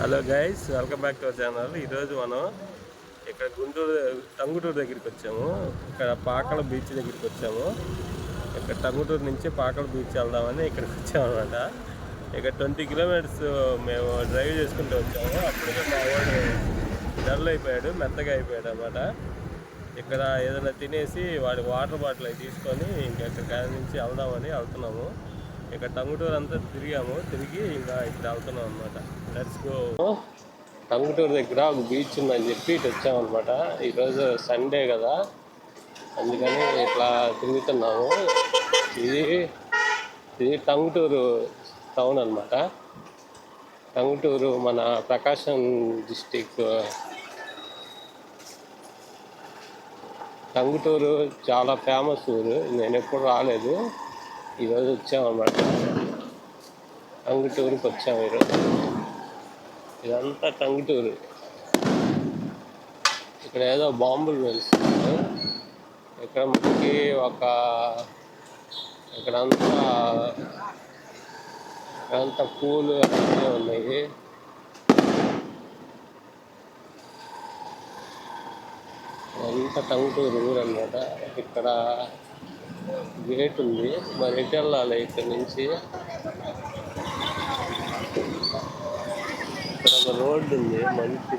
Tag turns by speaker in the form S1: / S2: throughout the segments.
S1: Hello guys welcome back to our channel. ఈరోజు మనం ఇక్కడ గుంటూరు టంగుటూరు దగ్గరికి వచ్చాము. ఇక్కడ పాకల బీచ్ దగ్గరికి వచ్చాము. ఇక్కడ టంగుటూరు నుంచి పాకల బీచ్ వెళ్దామని ఇక్కడికి వచ్చామన్నమాట. ఇక్కడ ట్వంటీ కిలోమీటర్స్ మేము డ్రైవ్ చేసుకుంటూ వచ్చాము. అప్పుడు మా వాడు డల్ అయిపోయాడు మెత్తగా అయిపోయాడు అనమాట ఇక్కడ ఏదైనా తినేసి వాడి వాటర్ బాటిల్ అవి తీసుకొని ఇంకా ఇక్కడ నుంచి వెళ్దామని వెళ్తున్నాము. ఇక్కడ టంగుటూరు అంతా తిరిగాము. తిరిగి ఇంకా ఇక్కడ వెళ్తున్నాం అనమాట లెట్స్ గో టంగుటూరు దగ్గర ఒక బీచ్ ఉందని చెప్పి ఇటు వచ్చామన్నమాట. ఈరోజు సండే కదా. అందుకని ఇట్లా తిరుగుతున్నాము. ఇది ఇది టంగుటూరు టౌన్ అనమాట టంగుటూరు మన ప్రకాశం డిస్టిక్ టంగుటూరు చాలా ఫేమస్ ఊరు. నేను ఎప్పుడు రాలేదు. ఈరోజు వచ్చామన్నమాట. టంగుటూరుకి వచ్చాము ఈరోజు. ఇదంతా టంగుటూరు. ఇక్కడ ఏదో బాంబులు వెళ్తున్నారు ఇక్కడ మనకి ఒక ఇక్కడంతా ఇక్కడంతా పూలు అన్నీ ఉన్నాయి. అంతా టంగుటూరు ఊరు అనమాట ఇక్కడ గేట్ ఉంది. మరి ఎటు వెళ్ళాలి ఇక్కడ నుంచి. ఇక్కడ ఒక రోడ్డు ఉంది. మంచి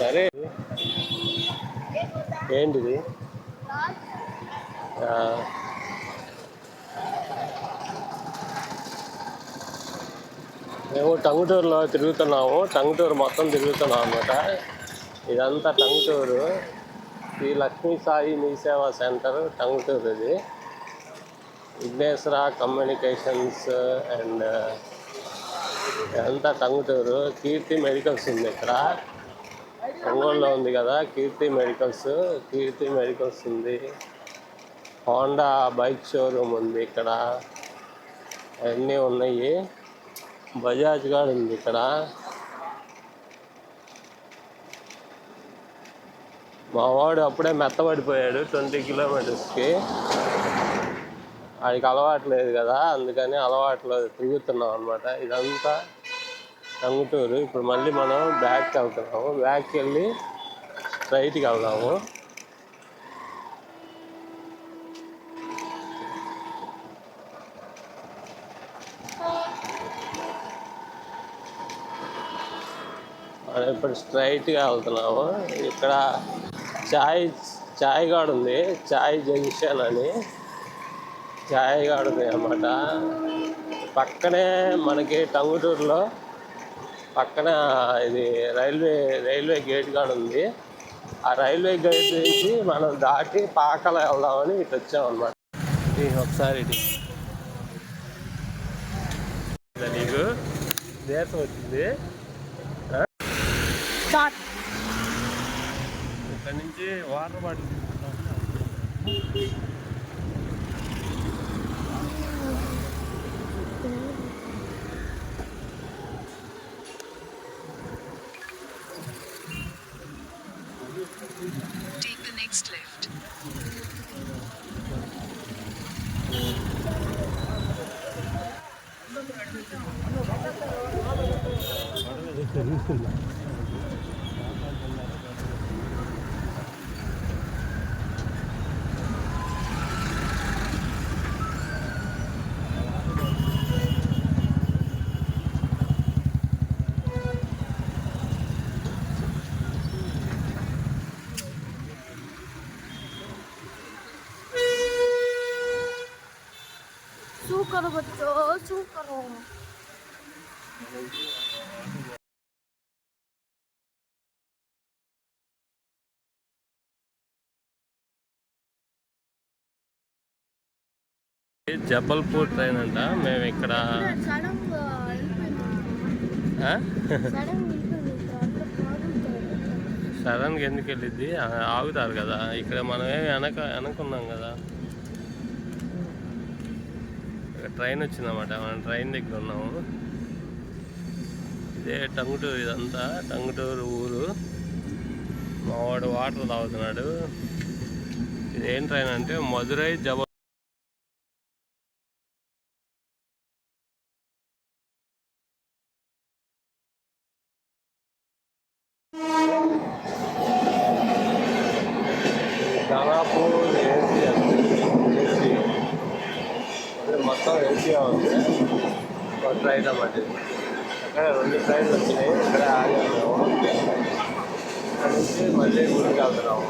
S1: సరే. ఏంటిది? మేము టంగుటూరులో తిరుగుతున్నాము. టంగుటూరు మొత్తం తిరుగుతున్నాం అన్నమాట. ఇదంతా టంగుటూరు. ఈ లక్ష్మీ సాయి మీ సేవా సెంటర్ టంగుటూరు ఇది. విఘ్నేశ్వర కమ్యూనికేషన్స్ అండ్ ఇదంతా టంగుటూరు. కీర్తి మెడికల్స్ ఉంది ఇక్కడ. ఒంగోలులో ఉంది కదా కీర్తి మెడికల్స్. కీర్తి మెడికల్స్ ఉంది. హోండా బైక్ షోరూమ్ ఉంది ఇక్కడ. అన్నీ ఉన్నాయి. బజాజ్ కూడా ఉంది ఇక్కడ. మా వాడు అప్పుడే మెత్తబడిపోయాడు ట్వంటీ కిలోమీటర్స్కి. వాడికి అలవాటు లేదు కదా అందుకని అలవాట్లో తిరుగుతున్నాం అనమాట ఇదంతా టంగుటూరు ఇప్పుడు మళ్ళీ మనం బ్యాక్కి వెళ్తున్నాము. బ్యాక్కి వెళ్ళి స్ట్రైట్కి వెళ్దాము. ఇప్పుడు స్ట్రైట్గా వెళ్తున్నాము. ఇక్కడ చాయ్ చాయ్ గాడ్ ఉంది చాయ్ జంక్షన్ అని. చాయ్ గాడ్ ఉంది అన్నమాట. పక్కనే మనకి టంగుటూరులో పక్కన ఇది రైల్వే రైల్వే గేట్ కాడ ఉంది ఆ రైల్వే గేట్ నుంచి మనం దాటి పాకల వెళ్దామని ఇటు వచ్చాం అనమాట ఒకసారి ఇదా నీకు? దేశం వచ్చింది. ఇక్కడ నుంచి వాటర్ బాటిల్ తీసుకుంటాం జబల్పూర్ ట్రైన్ అంట. మేము ఇక్కడ సడన్గా ఎందుకు వెళ్ళిద్ది? ఆగుతారు కదా. ఇక్కడ మనం ఏమి వెనక వెనకున్నాం కదా. ట్రైన్ వచ్చిందన్నమాట. మనం ట్రైన్ దగ్గర ఉన్నాము. ఇదే టంగుటూరు ఇదంతా. టంగుటూరు ఊరు. మావాడు వాటర్ తాగుతున్నాడు. ఇదేం ట్రైన్ అంటే మధురై జబ దాదాపు ఏసీ ఏసీ అదే మొత్తం ఏసీ ఉంది ఒక ట్రైన్ అన్నమాట ఇది. అక్కడ రెండు ట్రైన్లు వచ్చినాయి ఇక్కడ ఆగాము అక్కడ నుంచి మళ్ళీ గుడికి వెళ్తున్నాము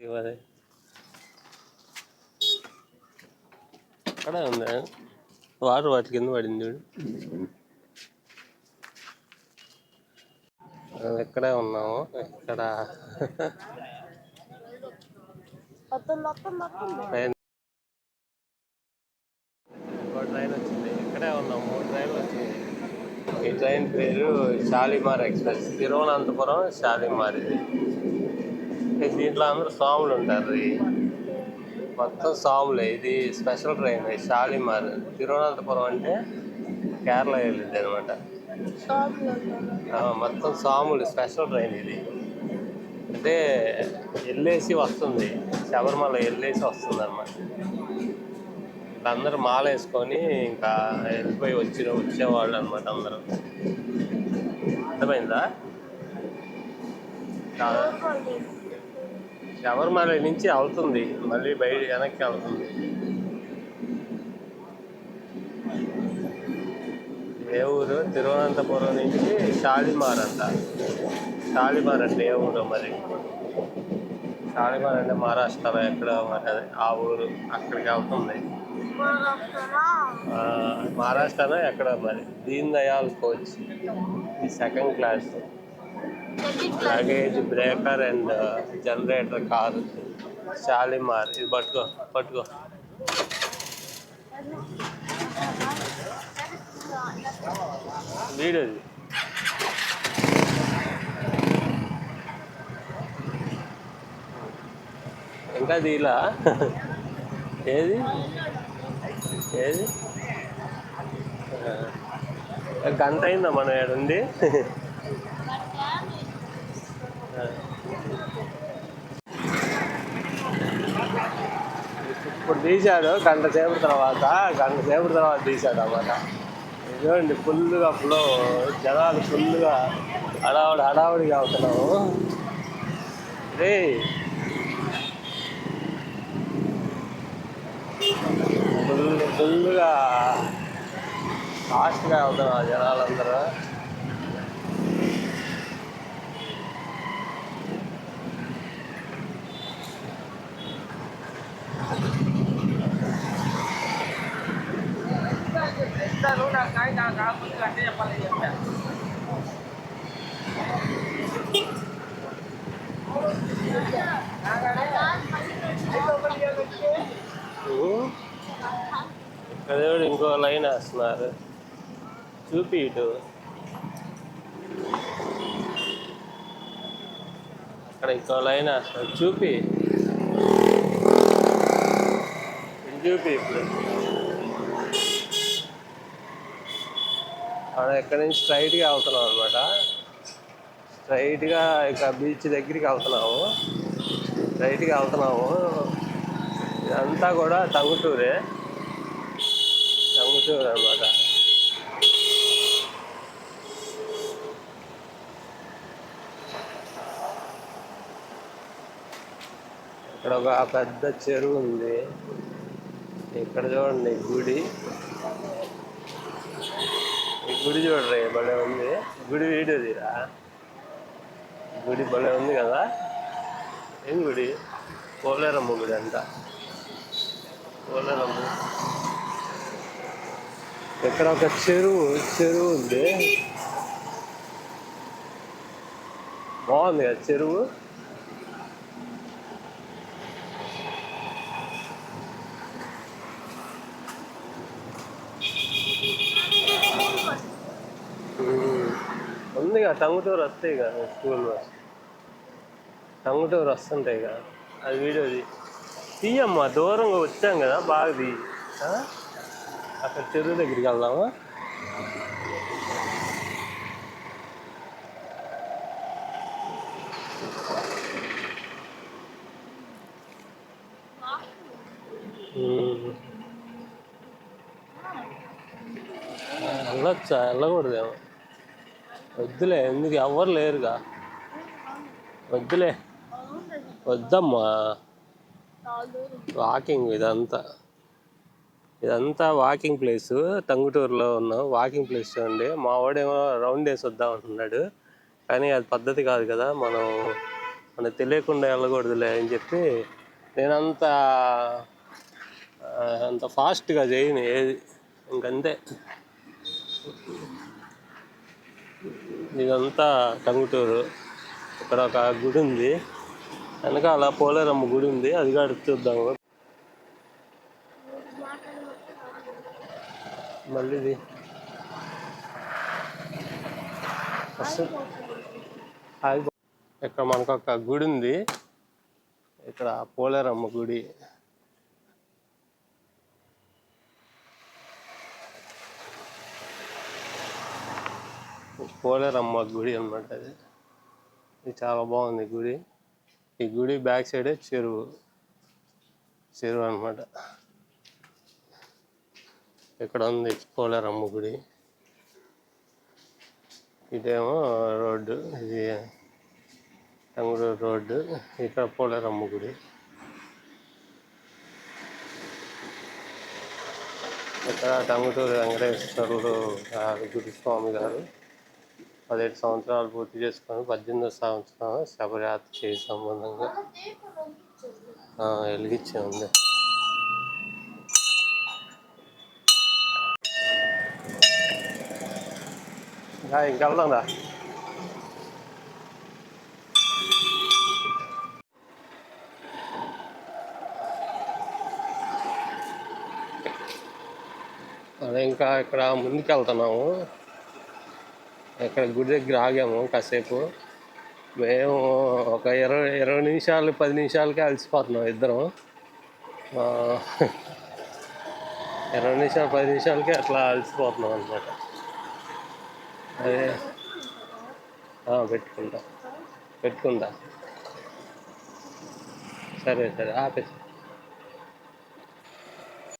S1: ఇవ్వదే అక్కడే ఉంది వాటర్ వాటి కింద పడింది చూడు. మనం ఇక్కడే ఉన్నాము ఇక్కడ ట్రైన్. ఇంకో ట్రైన్ వచ్చింది. ఇక్కడే ఉన్నాము మూడు ట్రైన్లు వచ్చింది. ఈ ట్రైన్ పేరు షాలిమార్ ఎక్స్ప్రెస్. తిరువనంతపురం షాలిమార్ ఇది దీంట్లో అందరూ స్వాములు ఉంటారు. మొత్తం సాములే. ఇది స్పెషల్ ట్రైన్ షాలిమార్. తిరువనంతపురం అంటే కేరళ వెళ్ళింది అనమాట మొత్తం సాములు స్పెషల్ ట్రైన్ ఇది. అంటే వెళ్ళేసి వస్తుంది. శబరిమల వెళ్ళేసి వస్తుంది అనమాట అందరూ మాల వేసుకొని ఇంకా వెళ్ళిపోయి వచ్చిన వచ్చేవాళ్ళు అనమాట అందరూ అర్థమైందా. శబరిమల నుంచి వెళ్తుంది. మళ్ళీ బయట వెనక్కి వెళ్తుంది. ఏ ఊరు? తిరువనంతపురం నుంచి షాలిమార్ అంట. షాలిమార్ అంటే ఏ ఊరు మరి? షాలిమార్ అంటే మహారాష్ట్రలో ఎక్కడ మరి అది ఆ ఊరు అక్కడికి వెళ్తుంది. మహారాష్ట్రలో ఎక్కడ మరి? దీన్ దయాల్ కోచ్. ఈ second class. Luggage breaker and generator car Shalimar ఇది పట్టుకో పట్టుకో. వీడది ఇంకా దీలా? ఏది? ఏది? గంట అయిందా మనం ఏడుంది? ఇప్పుడు తీశాడు గంట సేపటి తర్వాత గంట సేపటి తర్వాత తీశాడు అన్నమాట. చూడండి ఫుల్గా ఫ్లో జనాలు ఫుల్గా హడావుడి హడావుడిగా అవుతున్నాము రే ఫుల్ ఫుల్గా ఫాస్ట్గా అవుతున్నారు జనాలందరూ. ఇక్కడ ఇంకో లైన్ వేస్తున్నారు. చూపి ఇటు. అక్కడ ఇంకో లైన్ వేస్తున్నారు. చూపి. చూపి ఇప్పుడు? మనం ఎక్కడి నుంచి స్ట్రైట్గా వెళ్తున్నాం అనమాట స్ట్రైట్గా ఇక బీచ్ దగ్గరికి వెళ్తున్నాము స్ట్రైట్గా వెళ్తున్నాము ఇదంతా కూడా టంగుటూరే. టంగుటూరు అనమాట ఇక్కడ ఒక పెద్ద చెరువు ఉంది. ఇక్కడ చూడండి గుడి. గుడి చూడరే భలే ఉంది. గుడి వీడియో తీరా? గుడి భలే ఉంది కదా? ఏం గుడి? పోలేరమ్మ గుడి అంట. పోలేరమ్మ. ఇక్కడ ఒక చెరువు చెరువు ఉంది. బాగుంది కదా చెరువు? ఉంది టంగుటూరు వస్తాయి కదా స్కూల్ బస్. టంగుటూరు వస్తుంటాయి కదా అది వీడియోది తీయమ్మా దూరంగా వచ్చాం కదా బాగా తీయి అక్కడ చెరువు దగ్గరికి వెళ్దామా? వెళ్ళొచ్చా? వెళ్ళకూడదేమో. వద్దులే ఎందుకు? ఎవరు లేరుగా. వద్దులే. వద్దమ్మా. వాకింగ్ ఇదంతా. ఇదంతా వాకింగ్ ప్లేస్. టంగుటూరులో ఉన్నాం వాకింగ్ ప్లేస్ చూడండి. మా వాడేమో రౌండ్ వేసి వద్దాం అంటున్నాడు. కానీ అది పద్ధతి కాదు కదా. మనం మనకు తెలియకుండా వెళ్ళకూడదులే అని చెప్పి నేనంత అంత ఫాస్ట్గా చేయను. ఏది? ఇంకంతే. ఇదంతా టంగుటూరు. ఇక్కడ ఒక గుడి ఉంది. వెనకాల పోలేరమ్మ గుడి ఉంది. అది కూడా చూద్దాము మళ్ళీ ఇది. ఇక్కడ మనకు ఒక గుడి ఉంది. ఇక్కడ పోలేరమ్మ గుడి. పోలేరమ్మ గుడి అన్నమాట అది. ఇది చాలా బాగుంది గుడి. ఈ గుడి బ్యాక్ సైడే చెరువు. చెరువు అన్నమాట. ఇక్కడ ఉంది? పోలేరమ్మ గుడి. ఇదేమో రోడ్డు. ఇది టంగుడూరు రోడ్డు. ఇక్కడ పోలేరమ్మ గుడి. ఇక్కడ టంగుటూరు వెంకటేశ్వరుడు గారు గుడి స్వామి గారు పదిహేడు సంవత్సరాలు పూర్తి చేసుకొని పద్దెనిమిది సంవత్సరం శబరియాత్ర చేసే సంబంధంగా. ఆ, వెలిగించే అదే ఇంకా ఇక్కడ ముందుకు వెళ్తున్నాము ఇక్కడ గుడి దగ్గర ఆగాము కాసేపు. మేము ఒక ఇరవై ఇరవై నిమిషాలు పది నిమిషాలకే అలసిపోతున్నాం ఇద్దరం. ఇరవై నిమిషాలు పది నిమిషాలకే అట్లా అలసిపోతున్నాం అనమాట అదే. పెట్టుకుంటా పెట్టుకుంటా సరే సరే ఆపేసి